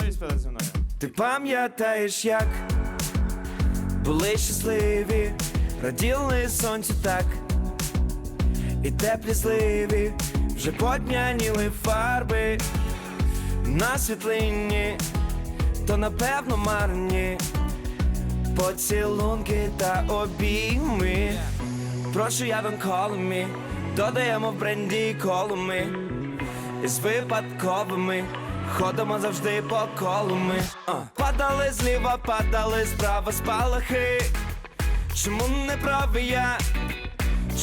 Готові співати зі мною? Ти пам'ятаєш, як були щасливі, раділи сонцю так, і теплі сливі, вже подняніли фарби на світлині, то напевно марні поцілунки та обійми. Прошу, я call me, додаємо в бренді колуми із випадковими ходимо завжди по колу ми. Падали зліва, падали справа спалахи. Чому не правий я?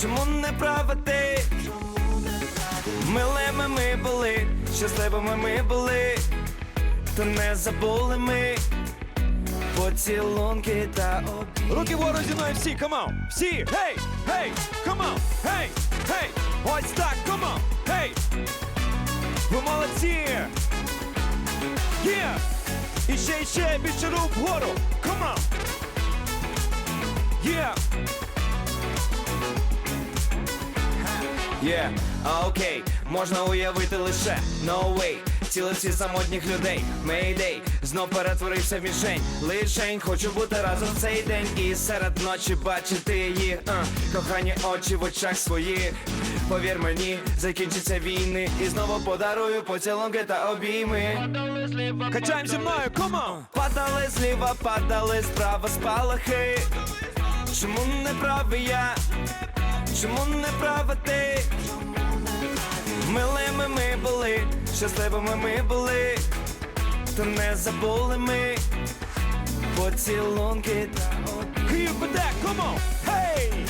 Чому не права ти? Милими ми були, щасливими ми були, то не забули ми поцілунки та обійми. Руки вгору зі мною всі, on! Всі! Гей! Гей! On! Гей! Гей! Ось так, on! Гей! Ви молодці! Є! І ще, і ще більше рук вгору! Come on! Yeah! Yeah, окей, okay. можна уявити лише no way Цілий всі самотніх людей, Mayday Знов перетворився в мішень. Лишень, хочу бути разом в цей день І серед ночі бачити їх. А, Кохані очі в очах своїх. Повір мені, закінчиться війни. І знову подарую поцілунки та обійми. Качаємо зі мною, come! Падали зліва, падали справа спалахи. Чому не правий я? Чому не права ти? Милими ми були, щасливими ми були, то не забули ми поцілунки та обійми. Come on! Hey!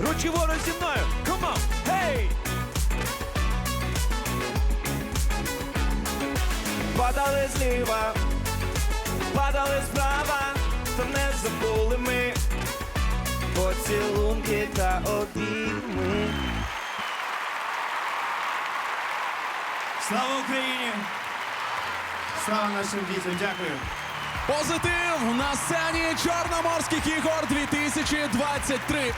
Руки вгору зі мною, on! Hey! Падали зліва, падали справа, то не забули ми поцілунки та обійми. Слава Україні! Слава нашим дітям, дякую. Позитив на сцені Чорноморських ігор 2023.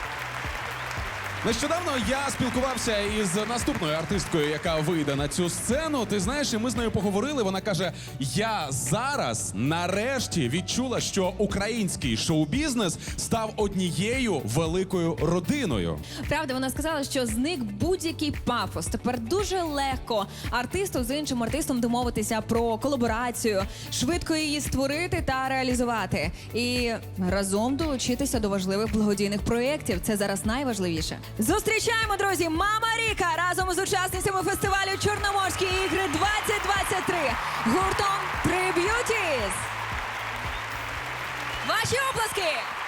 Нещодавно я спілкувався із наступною артисткою, яка вийде на цю сцену. Ти знаєш, і ми з нею поговорили. Вона каже: Я зараз нарешті відчула, що український шоу-бізнес став однією великою родиною. Правда, вона сказала, що зник будь-який пафос. Тепер дуже легко артисту з іншим артистом домовитися про колаборацію, швидко її створити та реалізувати. І разом долучитися до важливих благодійних проєктів. Це зараз найважливіше. Зустрічаємо, друзі! Мама Ріка разом з учасницями фестивалю Чорноморські ігри 2023 гуртом Триб'ютіс. Ваші оплески!